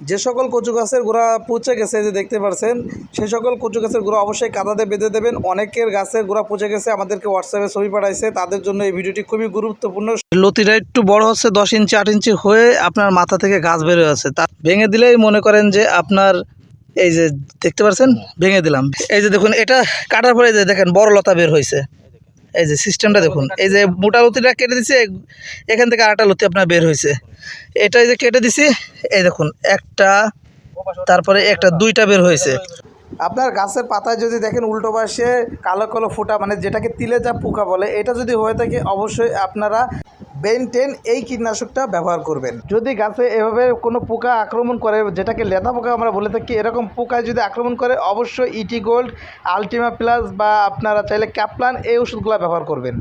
যে সকল কচু গাছের গোড়া পচে গেছে, যে দেখতে পাচ্ছেন সেই সকল কচু গাছের গোড়া অবশ্যই কাদাতে বেঁধে দেবেন। অনেকের গাছের গোড়া পচে গেছে, আমাদেরকে হোয়াটসঅ্যাপে ছবি পাঠাইছে, তাদের জন্য এই ভিডিওটি খুবই গুরুত্বপূর্ণ। লতিটা একটু বড় হচ্ছে, দশ ইঞ্চি, আট ইঞ্চি হয়ে আপনার মাথা থেকে গাছ বের আছে। তা ভেঙে দিলেই মনে করেন যে আপনার এই যে দেখতে পাচ্ছেন ভেঙে দিলাম। এই যে দেখুন, এটা কাটার পরে যে দেখেন, বড় লতা বের হয়েছে। এই যে সিস্টেমটা দেখুন, এই যে মোটা লতিটা কেটে দিচ্ছে এখান থেকে আরেকটা লতি আপনার বের হয়েছে। এটা যে কেটে দিছি, এই দেখুন, একটা, তারপরে একটা, দুইটা বের হয়েছে। আপনার গাছের পাতায় যদি দেখেন উল্টো পাশে কালো কালো ফোঁটা মানে যেটাকে তিলে যা পোকা বলে, এটা যদি হয়ে থাকে, অবশ্যই আপনারা বেনটেন এই কীটনাশকটা ব্যবহার করবেন। যদি গাছে এভাবে কোনো পোকা আক্রমণ করে, যেটাকে লেদা পোকা আমরা বলে থাকি, এরকম পোকায় যদি আক্রমণ করে, অবশ্যই ইটি গোল্ড আলটিমা প্লাস বা আপনারা চাইলে ক্যাপলান এই ওষুধগুলো ব্যবহার করবেন।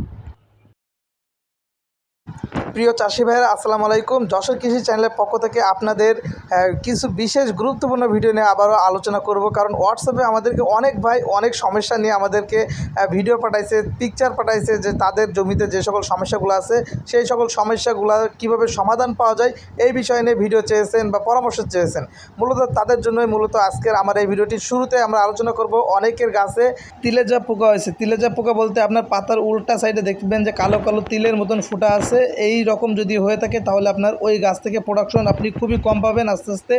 প্রিয় চাষি ভাইয়েরা, আসসালামু আলাইকুম। যশোর কৃষি চ্যানেলের পক্ষ থেকে আপনাদের কিছু বিশেষ গুরুত্বপূর্ণ ভিডিও নিয়ে আবারও আলোচনা করব। কারণ হোয়াটসঅ্যাপে আমাদেরকে অনেক ভাই অনেক সমস্যা নিয়ে আমাদেরকে ভিডিও পাঠাইছে পিকচার পাঠাইছে যে তাদের জমিতে যে সকল সমস্যাগুলো আছে, সেই সকল সমস্যাগুলো কীভাবে সমাধান পাওয়া যায়, এই বিষয় নিয়ে ভিডিও চেয়েছেন বা পরামর্শ চেয়েছেন। মূলত তাদের জন্যই মূলত আজকের আমার এই ভিডিওটির শুরুতে আমরা আলোচনা করব অনেকের গাছে তিলেজা পোকা হয়েছে তিলেজা পোকা বলতে আপনার পাতার উল্টা সাইডে দেখবেন যে কালো কালো তিলের মতন ফুটা আছে। এই রকম যদি হয়ে থাকে, তাহলে আপনার ওই গাছ থেকে প্রোডাকশন আপনি খুবই কম পাবেন। আস্তে আস্তে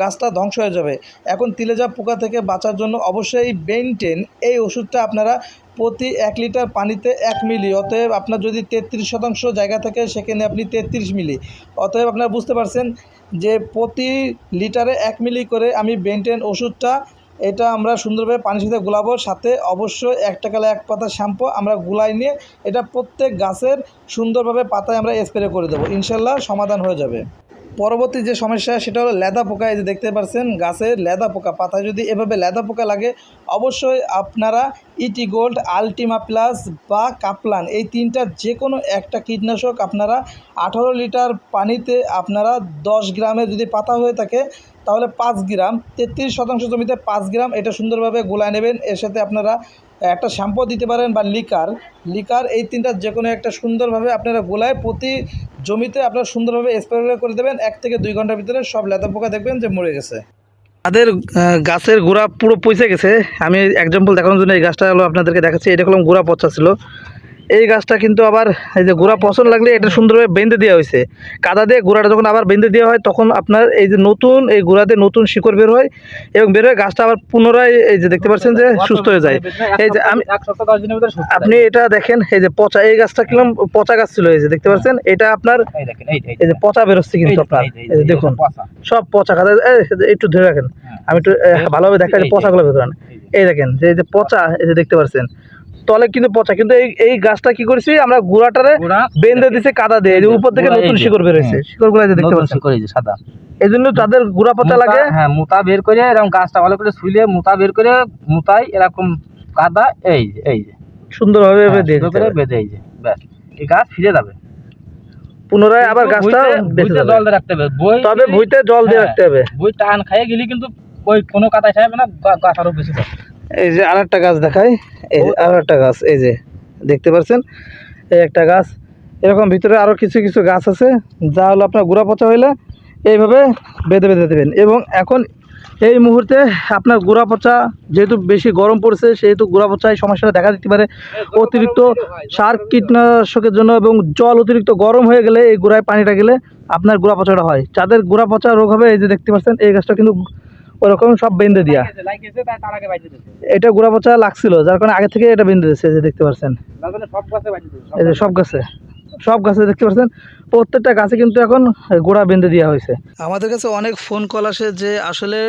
গাছটা ধ্বংস হয়ে যাবে। এখন তিলেজা পোকা থেকে বাঁচার জন্য অবশ্যই বেনটেন এই ওষুধটা আপনারা প্রতি এক লিটার পানিতে এক মিলি, অতএব আপনার যদি তেত্রিশ শতাংশ জায়গা থাকে, সেখানে আপনি তেত্রিশ মিলি। অতএব আপনারা বুঝতে পারছেন যে প্রতি লিটারে এক মিলি করে আমি বেনটেন ওষুধটা এটা আমরা সুন্দরভাবে পানির সাথে গুলাবো, সাথে অবশ্যই এক টাকালে এক পাতা শ্যাম্পু আমরা গুলাই নিয়ে এটা প্রত্যেক গাছের সুন্দরভাবে পাতায় আমরা স্প্রে করে দেবো। ইনশাল্লাহ সমাধান হয়ে যাবে। পরবর্তী যে সমস্যা, সেটা হলো লেদা পোকা। এই যে দেখতে পাচ্ছেন গাছের লেদা পোকা। পাতায় যদি এভাবে লেদা পোকা লাগে, অবশ্যই আপনারা ইটি গোল্ড আলটিমা প্লাস বা কাপলান এই তিনটা যে কোনো একটা কীটনাশক আপনারা আঠারো লিটার পানিতে আপনারা দশ গ্রামের যদি পাতা হয়ে থাকে তাহলে পাঁচ গ্রাম, তেত্রিশ শতাংশ জমিতে পাঁচ গ্রাম, এটা সুন্দরভাবে গোলায় নেবেন। এর সাথে আপনারা একটা শ্যাম্পু দিতে পারেন বা লিকার। লিকার এই তিনটা যে কোনো একটা সুন্দরভাবে আপনারা গোলায় প্রতি জমিতে আপনারা সুন্দরভাবে স্প্রে করে দেবেন। এক থেকে দুই ঘণ্টার ভিতরে সব লেদা পোকা দেখবেন যে মরে গেছে। তাদের গাছের গোড়া পুরো পচে গেছে। আমি এক্সাম্পল দেখানোর জন্য এই গাছটা হলো আপনাদেরকে দেখাচ্ছি। এটা হলাম গোড়া পচা ছিল। এই গাছটা কিন্তু আবার এই যে গোড়া পছন্দ লাগলে এটা সুন্দরভাবে বেঁধে দেওয়া হয়েছে কাদা দিয়ে গোড়াটা যখন আবার বেঁধে দেওয়া হয় তখন আপনার এই যে নতুন এই গোড়াতে নতুন শিকড় বের হয় এবং বের হয়ে গাছটা আবার পুনরায় এই যে দেখতে পাচ্ছেন যে সুস্থ হয়ে যায় এই যে আমি আপনি এটা দেখেন এই যে পচা এই গাছটা কীরকম পচা গাছ ছিল এই যে দেখতে পাচ্ছেন এটা আপনার এই যে পচা বেরোচ্ছে কিন্তু আপনার এই যে দেখুন সব পচা খাতা একটু ধরে রাখেন আমি একটু ভালোভাবে দেখা যায় পচাগুলো আন। এই দেখেন যে এই যে পচা এই যে দেখতে পাচ্ছেন তলে কিন্তু পচা। কিন্তু এই এই গাছটা কি করেছি আমরা গুড়াটারে বেঁধে দিছে কাদা দিয়ে। যে উপর থেকে নতুন শিকড় বেরোয়েছে হ্যাঁ। শিকড়গুলো এই যে দেখতে পাচ্ছেন। করে সাদা। এই জন্য তাদের গুড়া পচা লাগে। হ্যাঁ মুতা বের করে এরকম গাছটা ভালো করে শুইলে মুতা বের করে মুতাই এরকম কাদা এই যে এই যে। সুন্দরভাবে হ্যাঁ, দিতে করে বেঁধে এই যে ব্যাস। এই গাছ ফিরে যাবে। পুনরায় আবার গাছটা জল দিয়ে রাখতে হবে। বই তবে ভুইতে জল দিয়ে হ্যাঁ। রাখতে হবে। বই টান খাইয়ে গেলে কিন্তু ওই কোনো কাদায় খাইবে না গাছ আরও বেশি পাবে এই যে আর একটা গাছ দেখাই এই যে আর একটা গাছ এই যে দেখতে পাচ্ছেন এই একটা গাছ এরকম ভিতরে আরও কিছু কিছু গাছ আছে যা হলো আপনার গুড়া পচা হইলে এইভাবে বেঁধে বেঁধে দেবেন। এবং এখন এই মুহূর্তে আপনার গুড়া পচা যেহেতু বেশি গরম পড়ছে সেহেতু গুড়া পচা এই সমস্যাটা দেখা দিতে পারে। অতিরিক্ত সার কীটনাশকের জন্য এবং জল অতিরিক্ত গরম হয়ে গেলে এই গুড়ায় পানিটা গেলে আপনার গুড়া পচাটা হয়। যাদের গুড়া পচা রোগ হবে এই যে দেখতে পাচ্ছেন এই গাছটা কিন্তু ওরকম সব বেঁধে দিচ্ছে এটা গুড়া পচা লাগছিল যার কারণে আগে থেকে এটা বেঁধে দিচ্ছে যে দেখতে পাচ্ছেন সব গাছে এই যে সব গাছে সব গাছে দেখতে পাচ্ছেন প্রত্যেকটা গাছে কিন্তু এখন গোড়া বেঁধে দেওয়া হয়েছে। আমাদের কাছে অনেক ফোন কল আসে যে আসলে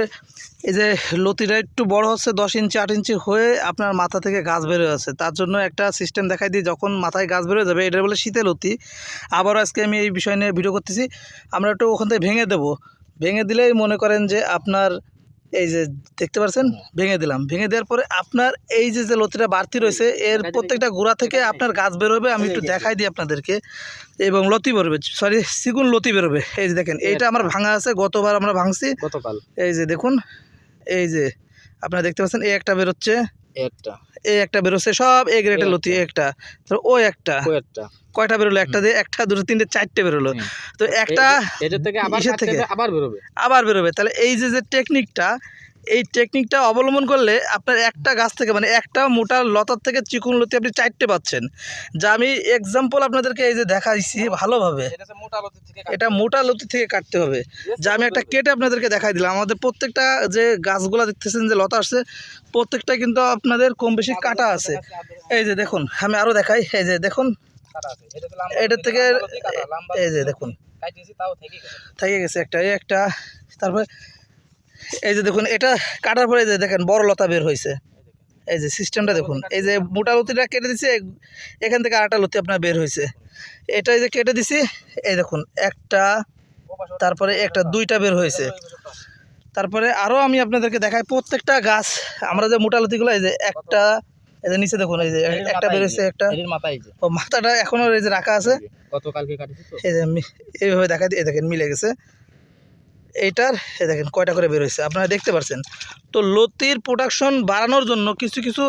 এই যে লতিটা একটু বড় হচ্ছে দশ ইঞ্চি আট ইঞ্চি হয়ে আপনার মাথা থেকে গাছ বেরো আছে। তার জন্য একটা সিস্টেম দেখাই দিই যখন মাথায় গাছ বেরোয় যাবে এটা বলে শীতে লতি। আবারও আজকে আমি এই বিষয় নিয়ে ভিডিও করতেছি। আমরা একটু ওখান থেকে ভেঙে দেবো। ভেঙে দিলেই মনে করেন যে আপনার এই যে দেখতে পাচ্ছেন ভেঙে দিলাম। ভেঙে দেওয়ার পরে আপনার এই যে যে লতিটা বাড়তি রয়েছে এর প্রত্যেকটা গোড়া থেকে আপনার গাছ বেরোবে আমি একটু দেখাই দিই আপনাদেরকে। এবং লতি বেরোবে সরি সিগুন লতি বেরোবে। এই যে দেখেন এইটা আমার ভাঙা আছে গতবার আমরা ভাঙছি। গতকাল। এই যে দেখুন এই যে আপনারা দেখতে পাচ্ছেন এই একটা বেরোচ্ছে। একটা। এই একটা বেরোচ্ছে সব এ গ্রেটের লতি একটা। তো ও একটা। ও একটা। কয়টা বেরোলো? একটা দিয়ে একটা দুটো তিনটে চারটে বেরোলো। তো একটা এটার থেকে আবার থেকে? আবার বেরোবে। আবার বেরোবে। তাহলে এই যে যে টেকনিকটা এই টেকনিকটা অবলম্বন করলে আপনার একটা গাছ থেকে মানে একটা মোটা লতার থেকে চিকুন লতি আপনি চারটে পাচ্ছেন। যা আমি এক্সাম্পল আপনাদেরকে এই যে দেখাইছি ভালোভাবে। এটা মোটা লতি থেকে এটা মোটা লতি থেকে কাটতে হবে। যা আমি একটা কেটে আপনাদেরকে দেখাই দিলাম। আমাদের প্রত্যেকটা যে গাছগুলো দেখতেছেন যে লতা আসছে প্রত্যেকটা কিন্তু আপনাদের কম বেশি কাটা আছে। এই যে দেখুন আমি আরও দেখাই। এই যে দেখুন। এটার থেকে এই যে দেখুন। থেকে গেছে একটা এই একটা। তারপরে এই যে দেখুন এটা কাটার পরে যে দেখেন বড় লতা বের হয়েছে এই যে সিস্টেমটা দেখুন এই যে মোটা লতিটা কেটে দিছি এখান থেকে আরেকটা লতি আপনার বের হয়েছে এটা এই যে কেটে দিছি এই দেখুন একটা তারপরে একটা দুইটা বের হয়েছে তারপরে আরও আমি আপনাদেরকে দেখাই প্রত্যেকটা গাছ আমরা যে মোটা লতিগুলো এই যে একটা এই যে নিচে দেখুন এই যে একটা বের হয়েছে একটা ও মাথাটা এখনও এই যে রাখা আছে গতকালকে এই যে এইভাবে দেখা দিয়ে দেখেন মিলে গেছে এইটার এই দেখেন কয়টা করে বের হয়েছে, আপনারা দেখতে পাচ্ছেন তো লতির প্রোডাকশন বাড়ানোর জন্য কিছু কিছু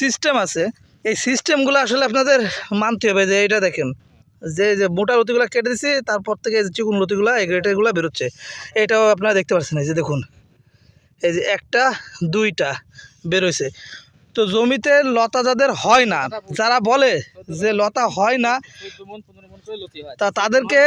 সিস্টেম আছে। এই সিস্টেমগুলো আসলে আপনাদের মানতে হবে যে এটা দেখেন, যে যে মোটা লতিগুলো কেটে দিছি, তারপর থেকে চিকুন লতিগুলো, এই গ্রেটেরগুলো বেরোচ্ছে এটাও আপনারা দেখতে পাচ্ছেন এই যে দেখুন। এই যে একটা, দুইটা বেরোইছে তো জমিতে লতা যাদের হয় না, যারা বলে যে লতা হয় না, তা তাদেরকে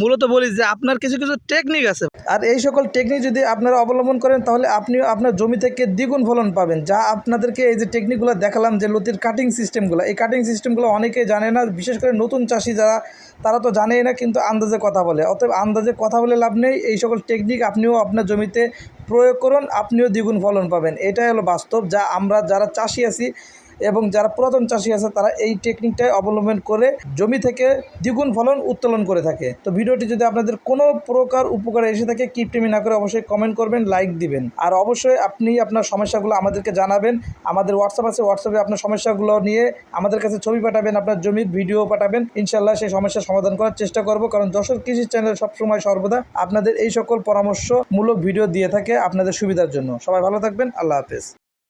মূলত বলি যে আপনার কিছু কিছু টেকনিক আছে। আর এই সকল টেকনিক যদি আপনারা অবলম্বন করেন, তাহলে আপনিও আপনার জমি থেকে দ্বিগুণ ফলন পাবেন। যা আপনাদেরকে এই যে টেকনিকগুলো দেখালাম, যে লতির কাটিং সিস্টেমগুলো এই কাটিং সিস্টেমগুলো অনেকে জানে না, বিশেষ করে নতুন চাষি যারা, তারা তো জানেই না, কিন্তু আন্দাজে কথা বলে। অতএব আন্দাজে কথা বলে লাভ নেই। এই সকল টেকনিক আপনিও আপনার জমিতে প্রয়োগ করুন আপনিও দ্বিগুণ ফলন পাবেন। এটাই হলো বাস্তব যা আমরা যারা চাষি আছি এবং যারা পুরাতন চাষি আছে, তারা এই টেকনিকটাই অবলম্বন করে জমি থেকে দ্বিগুণ ফলন উত্তোলন করে থাকে। তো ভিডিওটি যদি আপনাদের কোনো প্রকার উপকারে এসে থাকে কিপটিমি না করে অবশ্যই কমেন্ট করবেন লাইক দিবেন। আর অবশ্যই আপনি আপনার সমস্যাগুলো আমাদেরকে জানাবেন। আমাদের হোয়াটসঅ্যাপ আছে হোয়াটসঅ্যাপে আপনার সমস্যাগুলো নিয়ে আমাদের কাছে ছবি পাঠাবেন, আপনার জমির ভিডিও পাঠাবেন। ইনশাল্লাহ সেই সমস্যার সমাধান করার চেষ্টা করব, কারণ যশোর কৃষি চ্যানেল সবসময় সর্বদা আপনাদের এই সকল পরামর্শমূলক ভিডিও দিয়ে থাকে আপনাদের সুবিধার জন্য। সবাই ভালো থাকবেন, আল্লাহ হাফেজ।